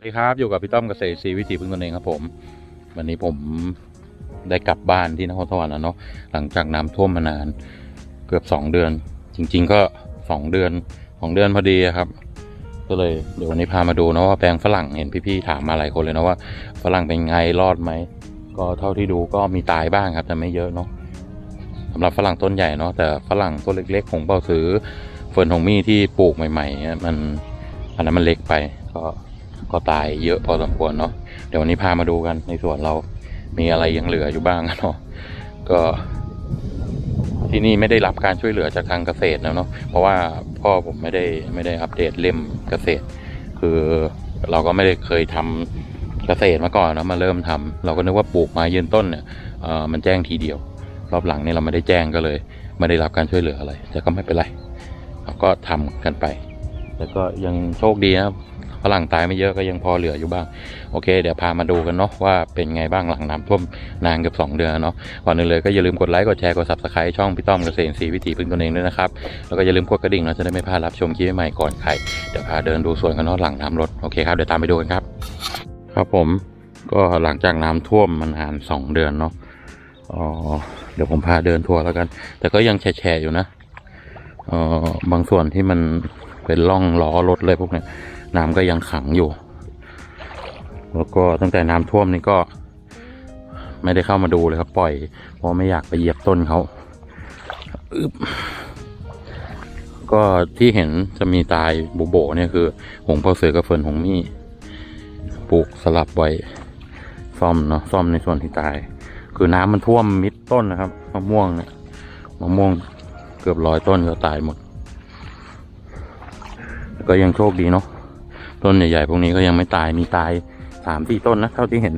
สวัสดีครับอยู่กับพี่ต้อมเกษตรซีวิถีพึ่งตนเองครับผม วันนี้ผมได้กลับบ้านที่นครสวรรค์แล้วเนาะหลังจากน้ำท่วมมานานเกือบสองเดือน จริง ๆ ก็สองเดือนสองเดือนพอดีครับ ก็เลยเดี๋ยววันนี้พามาดูนะว่าแปลงฝรั่งเห็นพี่ๆถามมาหลายคนเลยนะว่าฝรั่งเป็นไงรอดไหมก็เท่าที่ดูก็มีตายบ้างครับแต่ไม่เยอะเนาะสำหรับฝรั่งต้นใหญ่เนาะแต่ฝรั่งต้นเล็กๆของเปาซื้อเฟิร์นหงมี่ที่ปลูกใหม่ๆเนี่ยมันอันนั้นมันเล็กไปก็ ก็ตายเยอะพอสมควรเนาะเดี๋ยววันนี้พามาดูกันในสวนเรามีอะไรยังเหลืออยู่บ้างเนาะก็ที่นี่ไม่ได้รับการช่วยเหลือจากทางเกษตรนะเนาะเพราะว่าพ่อผมไม่ได้ไม่ได้อัปเดตเล่มเกษตร คือเราก็ไม่ได้เคยทำเกษตรมาก่อนนะมาเริ่มทำเราก็นึกว่าปลูกไม้ยืนต้นเนี่ยเออมันแจ้งทีเดียว รอบหลังเนี่ยเราไม่ได้แจ้งก็เลย ไม่ได้รับการช่วยเหลืออะไรแต่ก็ไม่เป็นไรเราก็ทำกันไป แล้วก็ยังโชคดีนะครับ ฝรั่งตายไม่เยอะก็ยังพอเหลืออยู่บ้าง โอเค เดี๋ยวพามาดูกันเนาะว่าเป็นไงบ้างหลังน้ำท่วมนานเกือบสองเดือนเนาะก่อนอื่นเลยก็อย่าลืมกดไลค์กดแชร์กด subscribe ช่องพี่ต้อมเกษตรศรีวิถีพึ่งตนเองด้วยนะครับแล้วก็อย่าลืมกดกระดิ่งเราจะได้ไม่พลาดรับชมคลิปใหม่ก่อนใครเดี๋ยวพาเดินดูสวนกันเนาะหลังน้ำลดโอเคครับเดี๋ยวตามไปดูกันครับ ครับผมก็หลังจากน้ำท่วมมานานสองเดือนเนาะอ๋อเดี๋ยวผมพาเดินทัวร์แล้วกัน แต่ก็ยังแฉะอยู่นะเออบางส่วนที่มันเป็นร่องล้อรถเลยพวกเนี้ย น้ำก็ยังขังอยู่ แล้วก็ตั้งแต่น้ำท่วมนี่ก็ ไม่ได้เข้ามาดูเลยครับ ปล่อย เพราะไม่อยากไปเหยียบต้นเขาอึ๊บก็ที่เห็นจะมีตายบุโบเนี่ยคือ หงเปาเสือกับเฟินหงมี่ปลูกสลับไว้ซ่อมเนาะซ่อมในส่วนที่ตาย คือน้ำมันท่วมมิดต้นนะครับมะม่วงเนี่ยมะม่วงเกือบร้อยต้นก็ตายหมด ก็ยังโชคดีเนาะ ต้นใหญ่ๆพวกนี้ก็ยังไม่ตายมีตายสามสี่ต้นนะเท่าที่เห็น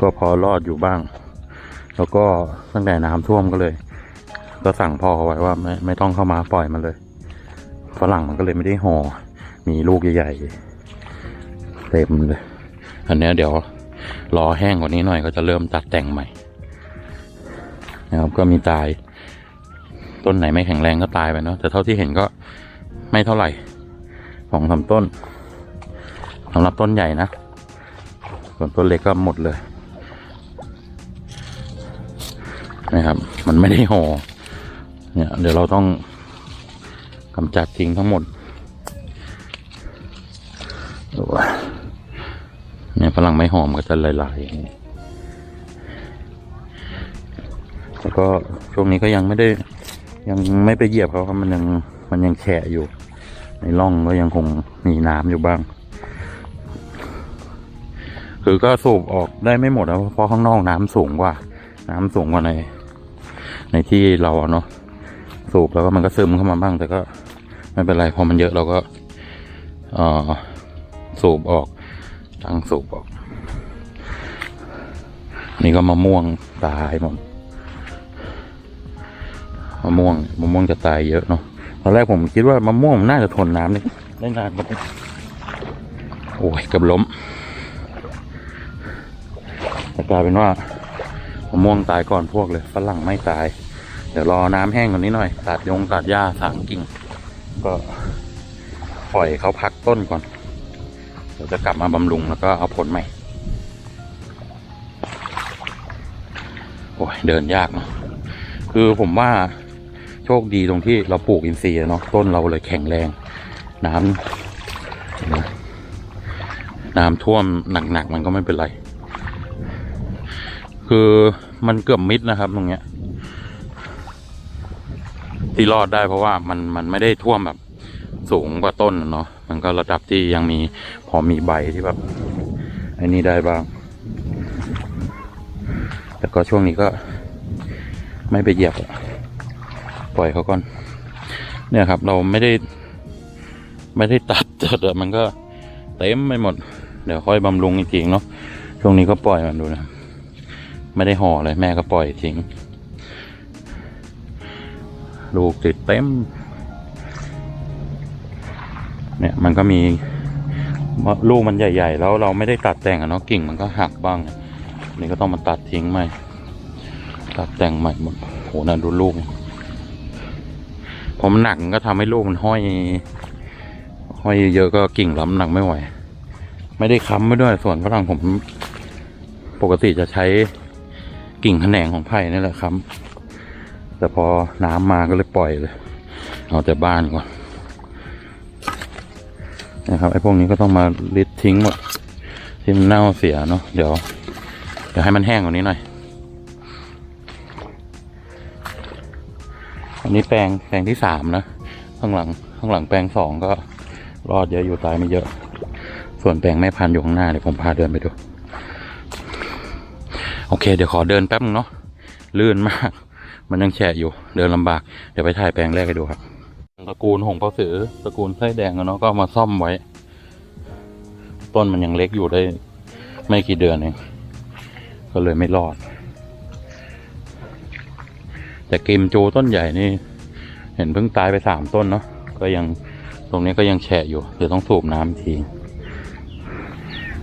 ก็พอรอดอยู่บ้าง แล้วก็ตั้งแต่น้ำท่วมก็เลย ก็สั่งพ่อเขาไว้ว่าไม่ไม่ต้องเข้ามาปล่อยมันเลยฝรั่งมันก็เลยไม่ได้ห่อมีลูกใหญ่ๆเต็มเลยอันนี้เดี๋ยวรอแห้งกว่านี้หน่อยก็จะเริ่มตัดแต่งใหม่นะครับก็มีตาย ต้นไหนไม่แข็งแรงก็ตายไปเนาะแต่เท่าที่เห็นก็ไม่เท่าไหร่สองสาต้นสำหรับต้นใหญ่นะส่วนต้นเล็กก็หมดเลยนะครับ มันไม่ได้ห่อเนี่ยเดี๋ยวเราต้องกำจัดทิ้งทั้งหมดดูว่าเนี่ยฝรั่งไม่หอมก็จะลายๆอย่างนี้แล้วก็ช่วงนี้ก็ยังไม่ได้ ยังไม่ไปเหยียบเขาครับมันยังมันยังแฉะอยู่ ในร่องก็ยังคงมีน้ำอยู่บ้าง คือก็สูบออกได้ไม่หมดนะเพราะข้างนอกน้ำสูงกว่า น้ำสูงกว่าใน ในที่เราเนาะสูบแล้วก็มันก็ซึมเข้ามาบ้าง แต่ก็ไม่เป็นไรพอมันเยอะเราก็เออสูบออกตั้งสูบออก นี่ก็มะม่วงตายหมด มะม่วงมะม่วงจะตายเยอะเนาะตอนแรกผมคิดว่ามะม่วงน่าจะทนน้ำได้นานกว่านี้โอ้ยกือบล้มแต่กลายเป็นว่ามะม่วงตายก่อนพวกเลยฝรั่งไม่ตาย เดี๋ยวรอน้ำแห้งกว่านี้หน่อยตัดยงตัดหญ้าสามกิ่ง ก็ปล่อยเขาพักต้นก่อนเดี๋ยวจะกลับมาบำรุงแล้วก็เอาผลใหม่โอ้ยเดินยากเนาะคือผมว่า โชคดีตรงที่เราปลูกอินทรีย์เนาะต้นเราเลยแข็งแรง น้ำน้ำท่วมหนักๆมันก็ไม่เป็นไร คือมันเกือบมิดนะครับตรงเนี้ยที่รอดได้เพราะว่ามันมันไม่ได้ท่วมแบบสูงกว่าต้นเนาะมันก็ระดับที่ยังมีพอมีใบที่แบบไอ้นี่ได้บ้าง แต่ก็ช่วงนี้ก็ไม่ไปเหยียบอะ ปล่อยเขาก่อน เนี่ยครับเราไม่ได้ ไม่ได้ตัดจัดมันก็เต็มไปหมด เดี๋ยวค่อยบำรุงอีกทีเนาะช่วงนี้ก็ปล่อยมันดูนะ ไม่ได้ห่อเลยแม่ก็ปล่อยทิ้งลูกติดเต็ม เนี่ยมันก็มีลูกมันใหญ่ ๆ แล้วเราไม่ได้ตัดแต่งอะเนาะกิ่งมันก็หักบ้าง นี่ก็ต้องมาตัดทิ้งใหม่ ตัดแต่งใหม่หมดโหนั่นดูลูก พอมันหนักก็ทำให้ลูกมันห้อย ห้อยเยอะก็กิ่งล้ำหนักไม่ไหว ไม่ได้ค้ำไม่ด้วยส่วนฝรั่งผมปกติจะใช้กิ่งแขนงของไผ่นี่แหละค้ำแต่พอน้ำมาก็เลยปล่อยเลย เอาแต่บ้านก่อนนะครับไอ้พวกนี้ก็ต้องมาลิดทิ้งหมดที่มันเน่าเสียเนาะเดี๋ยวเดี๋ยวให้มันแห้งกว่านี้หน่อย อันนี้แปลงแปลงที่สามนะ ข้างหลังข้างหลังแปลงสองก็รอดเยอะอยู่ตายไม่เยอะ ส่วนแปลงแม่พันธุ์อยู่ข้างหน้าเดี๋ยวผมพาเดินไปดู โอเค เดี๋ยวขอเดินแป๊บนึงเนาะลื่นมาก มันยังแฉะอยู่เดินลำบาก เดี๋ยวไปถ่ายแปลงแรกให้ดูครับตระกูลหงเปาสือตระกูลไส้แดงเนาะก็มาซ่อมไว้ ต้นมันยังเล็กอยู่ได้ ไม่กี่เดือนเองก็เลยไม่รอด แต่กิมจูต้นใหญ่นี่ เห็นเพิ่งตายไปสามต้นเนาะก็ยังตรงนี้ก็ยังแฉะอยู่เดี๋ยวต้องสูบน้ำที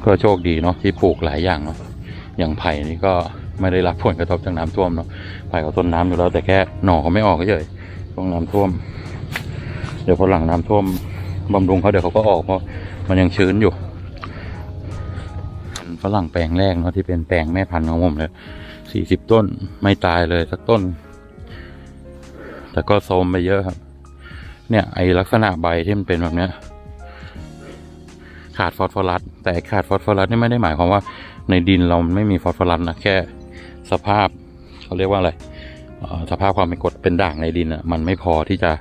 ก็โชคดีเนาะที่ปลูกหลายอย่างเนาะอย่างไผ่นี่ก็ไม่ได้รับผลกระทบจากน้ำท่วมเนาะไผ่ก็ต้นน้ำอยู่แล้วแต่แค่หน่อเขาไม่ออกเฉยช่วงน้ำท่วม เดี๋ยวพอหลังน้ำท่วมบำรุงเขาเดี๋ยวเขาก็ออกเพราะมันยังชื้นอยู่ฝรั่งแปลงแรกเนาะที่เป็นแปลงแม่พันธุ์ของผมเลยสี่สิบต้นไม่ตายเลยสักต้น แต่ก็โทมไปเยอะครับ เนี่ยไอลักษณะใบที่มันเป็นแบบเนี้ย ขาดฟอสฟอรัสแต่ขาดฟอสฟอรัสนี่ไม่ได้หมายความว่า ในดินเราไม่มีฟอสฟอรัสนะแค่สภาพเขาเรียกว่าอะไรสภาพความเป็นกรดเป็นด่างในดินอะมันไม่พอที่จะ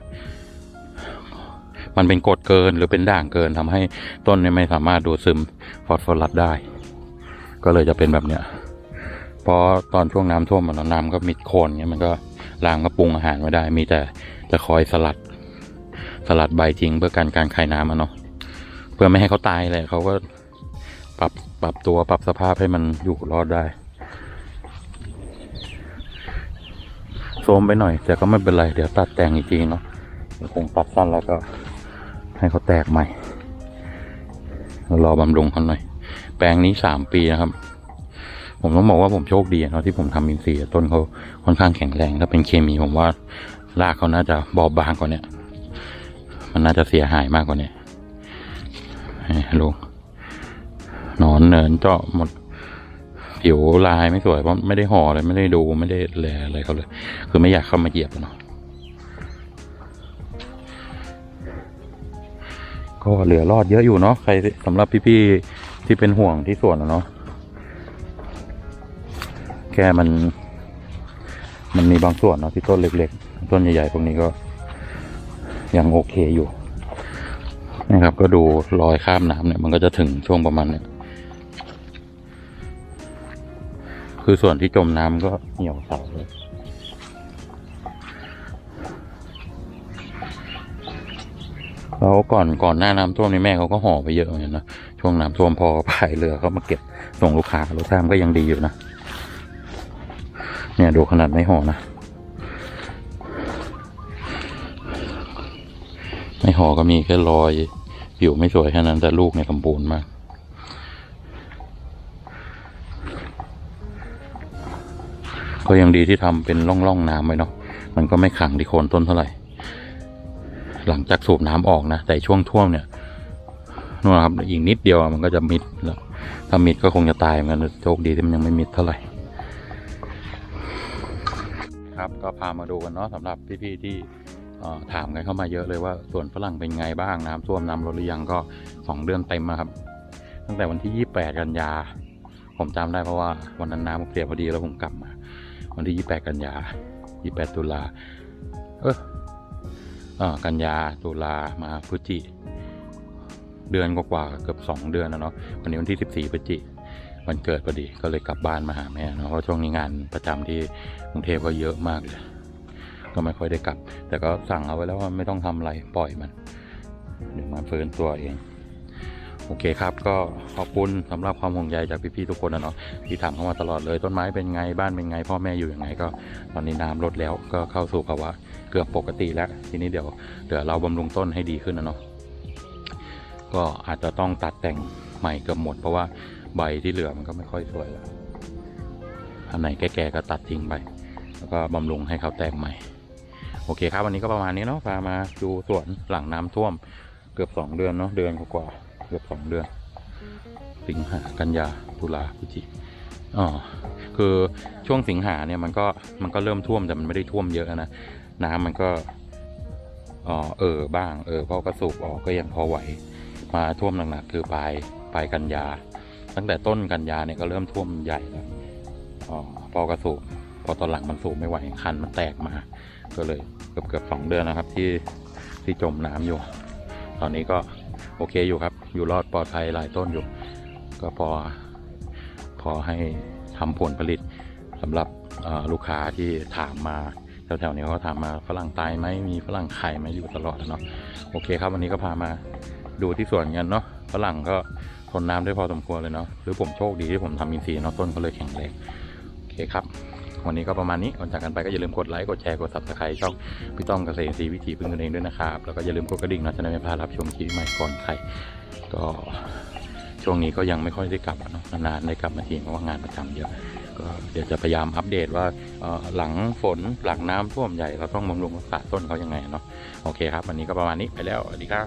มันเป็นกรดเกินหรือเป็นด่างเกินทำให้ต้นเนี่ยไม่สามารถดูดซึมฟอสฟอรัสได้ ก็เลยจะเป็นแบบเนี้ย เพราะตอนช่วงน้ำท่วมมันน้ำก็มิดโคลนเงี้ยมันก็รางก็ปรุงอาหารไม่ได้ มีแต่จะคอยสลัด สลัดใบทิ้งเพื่อการการคายน้ำมันเนาะเพื่อไม่ให้เขาตายแหละเขาก็ปรับปรับตัวปรับสภาพให้มันอยู่รอดได้โซมไปหน่อย แต่ก็ไม่เป็นไร เดี๋ยวตัดแต่งอีกทีเนาะคงตัดสั้นแล้วก็ ให้เขาแตกใหม่รอบำรุงเขาหน่อย แปลงนี้สามปีนะครับ ผมต้องบอกว่าผมโชคดีเนาะที่ผมทำอินทรีย์ต้นเขาค่อนข้างแข็งแรงถ้าเป็นเคมีผมว่ารากเขาน่าจะบอบบางกว่าเนี้ยมันน่าจะเสียหายมากกว่าเนี้ยลูกหนอนเนินเจาะหมดผิวลายไม่สวยเพราะไม่ได้ห่อเลยไม่ได้ดูไม่ได้แลอะไรเขาเลย คือไม่อยากเข้ามาเหยียบเนาะก็เหลือรอดเยอะอยู่เนาะใครสำหรับพี่ๆที่เป็นห่วงที่สวนเนาะ แค่มัน มันมีบางส่วนเนาะที่ต้นเล็กๆ ต้นใหญ่ๆพวกนี้ก็ ยังโอเคอยู่นะครับก็ดูรอยข้ามน้ำเนี่ยมันก็จะถึงช่วงประมาณเนี่ยคือส่วนที่จมน้ำก็เหี่ยวเสาเลยแล้วก่อนก่อนหน้าน้ำท่วมนี่แม่เขาก็ห่อไปเยอะเหมือนกันนะช่วงน้ำท่วมพอพายเรือเขามาเก็บส่งลูกค้ารถตามก็ยังดีอยู่นะ เนี่ยดูขนาดไม่ห่อนะ ไม่ห่อก็มีแค่รอยผิวไม่สวยแค่นั้นแต่ลูกเนี่ยสมบูรณ์มากก็ยังดีที่ทำเป็นร่องร่องน้ำไว้เนาะ มันก็ไม่ขังที่โคนต้นเท่าไหร่ หลังจากสูบน้ำออกนะ แต่ช่วงท่วมเนี่ยนู่นนะครับอีกนิดเดียวมันก็จะมิดแล้ว ถ้ามิดก็คงจะตายเหมือนกันโชคดีที่มันยังไม่มิดเท่าไหร่ ครับ ก็พามาดูกันเนาะสำหรับพี่ๆที่ถามกันเข้ามาเยอะเลยว่าสวนฝรั่งเป็นไงบ้างน้ำท่วมน้ำลดหรือยังก็สองเดือนเต็มครับ ตั้งแต่วันที่ 28 กันยา ผมจำได้เพราะว่าวันนั้นน้ำเสียพอดีแล้วผมกลับมา วันที่ 28 กันยา 28 ตุลาเออเออกันยาตุลามาพฤศจิเดือนกว่าเกือบสองเดือนแล้วเนาะวันนี้วันที่สิบสี่พฤศจิ วันเกิดพอดีก็เลยกลับบ้านมาหาแม่เนาะเพราะช่วงนี้งานประจำที่กรุงเทพก็เยอะมากเลยก็ไม่ค่อยได้กลับ แต่ก็สั่งเอาไว้แล้วว่าไม่ต้องทำอะไรปล่อยมันเดี๋ยวมันฟื้นตัวเอง โอเคครับก็ขอบคุณสำหรับความห่วงใยจากพี่ๆทุกคนนะเนาะที่ถามเข้ามาตลอดเลยต้นไม้เป็นไงบ้านเป็นไง พ่อแม่อยู่ยังไงก็ตอนนี้น้ำลดแล้วก็เข้าสู่ภาวะเกือบปกติแล้ว ทีนี้เดี๋ยวเดี๋ยวเราบำรุงต้นให้ดีขึ้นนะเนาะก็อาจจะต้องตัดแต่งใหม่เกือบหมดเพราะว่า ใบที่เหลือมันก็ไม่ค่อยสวยแล้วอันไหนแก่ๆก็ตัดทิ้งไป แล้วก็บำรุงให้เขาแตกใหม่ โอเคครับวันนี้ก็ประมาณนี้เนาะพามาดูสวนหลังน้ำท่วม เกือบสองเดือนเนาะเดือนกว่าๆเกือบสองเดือน สิงหากันยาตุลาพฤศจิอ๋อคือช่วงสิงหาเนี่ยมันก็มันก็เริ่มท่วมแต่มันไม่ได้ท่วมเยอะนะน้ำมันก็ออเออบ้าง เออเพราะกระสูบออกก็ยังพอไหว มาท่วมหนักๆคือปลายปลายกันยา ตั้งแต่ต้นกันยาเนี่ยก็เริ่มท่วมใหญ่แล้วอ๋อพอกระสูบพอตอนหลังมันสูบไม่ไหวคันมันแตกมา ก็เลยเกือบเกือบสองเดือนนะครับ ที่ที่จมน้ำอยู่ ตอนนี้ก็โอเคอยู่ครับ อยู่รอดปลอดภัยหลายต้นอยู่ ก็พอพอให้ทำผลผลิตสำหรับลูกค้าที่ถามมาแถวๆนี้เขาถามมาฝรั่งตายไหมมีฝรั่งไข่ไหมอยู่ตลอดเนาะโอเคครับวันนี้ก็พามาดูที่สวนกันเนาะฝรั่งก็ ทนน้ำได้พอสมควรเลยเนาะหรือผมโชคดีที่ผมทำอินทรีย์เนาะต้นก็เลยแข็งแรงโอเคครับ วันนี้ก็ประมาณนี้ก่อนจากกันไปก็อย่าลืมกดไลค์กดแชร์กด subscribe ช่องพี่ต้อมเกษตรอินทรีย์วิถีพึ่งตนเองด้วยนะครับแล้วก็อย่าลืมกดกระดิ่งนะจะได้ไม่พลาดรับชมคลิปใหม่ก่อนใครก็ช่วงนี้ก็ยังไม่ค่อยได้กลับเนาะนานๆได้กลับมาทีเพราะว่างานประจำเยอะก็เดี๋ยวจะพยายามอัปเดตว่าหลังฝนหลังน้ำท่วมใหญ่เราต้องบำรุงรักษาต้นเขายังไงเนาะโอเคครับ วันนี้ก็ประมาณนี้ไปแล้วสวัสดีครับ